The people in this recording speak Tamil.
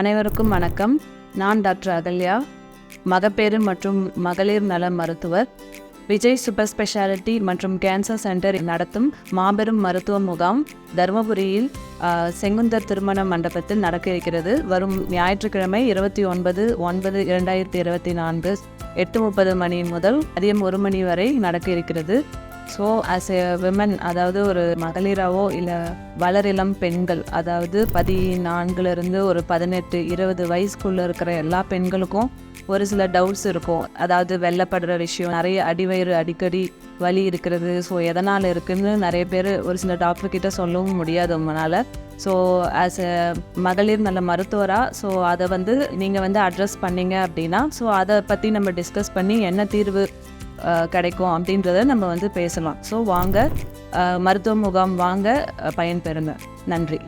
அனைவருக்கும் வணக்கம். நான் டாக்டர் அகல்யா மகப்பேறு மற்றும் மகளிர் நல மருத்துவர். விஜய் சூப்பர் ஸ்பெஷாலிட்டி மற்றும் கேன்சர் சென்டர் நடத்தும் மாபெரும் மருத்துவ முகாம் தருமபுரியில் செங்குந்தர் திருமண மண்டபத்தில் நடக்க இருக்கிறது. வரும் ஞாயிற்றுக்கிழமை இருபத்தி ஒன்பது ஒன்பது இரண்டாயிரத்தி இருபத்தி நான்கு எட்டு முப்பது மணி முதல் மதியம் ஒரு மணி வரை நடக்க இருக்கிறது. ஸோ ஆஸ் எ விமன் அதாவது ஒரு மகளிராவோ இல்லை வளரிளம் பெண்கள் அதாவது பதினான்குலேருந்து ஒரு பதினெட்டு இருபது வயசுக்குள்ளே இருக்கிற எல்லா பெண்களுக்கும் ஒரு சில டவுட்ஸ் இருக்கும். அதாவது வெள்ளப்படுற விஷயம் நிறைய அடிவயிறு அடிக்கடி வலி இருக்கிறது. ஸோ எதனால் இருக்குதுன்னு நிறைய பேர் ஒரு சில டாக்டர்கிட்ட சொல்லவும் முடியாது உங்களால். ஸோ ஆஸ் எ மகளிர் நல்ல மருத்துவராக ஸோ அதை வந்து நீங்கள் வந்து அட்ரஸ் பண்ணீங்க அப்படின்னா ஸோ அதை பற்றி நம்ம டிஸ்கஸ் பண்ணி என்ன தீர்வு கிடைக்கும் அப்படின்றத நம்ம வந்து பேசலாம். ஸோ வாங்க மருத்துவ முகாம் வாங்க பயன்பெறுங்க நன்றி.